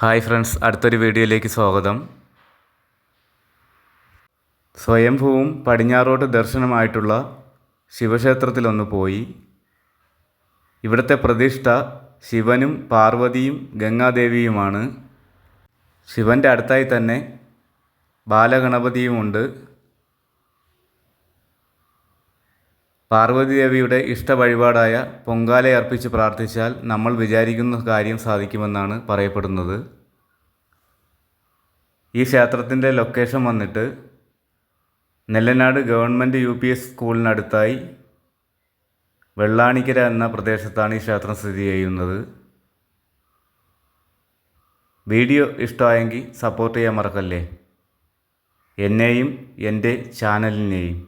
Hi friends അടുത്തൊരു വീഡിയോയിലേക്ക് സ്വാഗതം. സ്വയംഭൂവും പടിഞ്ഞാറോട്ട് ദർശനമായിട്ടുള്ള ശിവക്ഷേത്രത്തിലൊന്ന് പോയി. ഇവിടുത്തെ പ്രതിഷ്ഠ ശിവനും പാർവതിയും ഗംഗാദേവിയുമാണ്. ശിവന്റെ അടുത്തായി തന്നെ ബാലഗണപതിയുമുണ്ട് പാർവതി ദേവിയുടെ ഇഷ്ട വഴിപാടായ പൊങ്കാലയർപ്പിച്ച് പ്രാർത്ഥിച്ചാൽ നമ്മൾ വിചാരിക്കുന്ന കാര്യം സാധിക്കുമെന്നാണ് പറയപ്പെടുന്നത്. ഈ ക്ഷേത്രത്തിന്റെ ലൊക്കേഷൻ വന്നിട്ട് Nellanad government U P S സ്കൂളിനടുത്തായി Vellanikkara എന്ന പ്രദേശത്താണ് ഈ ക്ഷേത്രം സ്ഥിതി ചെയ്യുന്നത്. വീഡിയോ ഇഷ്ടമായെങ്കിൽ സപ്പോർട്ട് ചെയ്യാൻ മറക്കല്ലേ? എന്നെയും എന്റെ ചാനലിനെയും.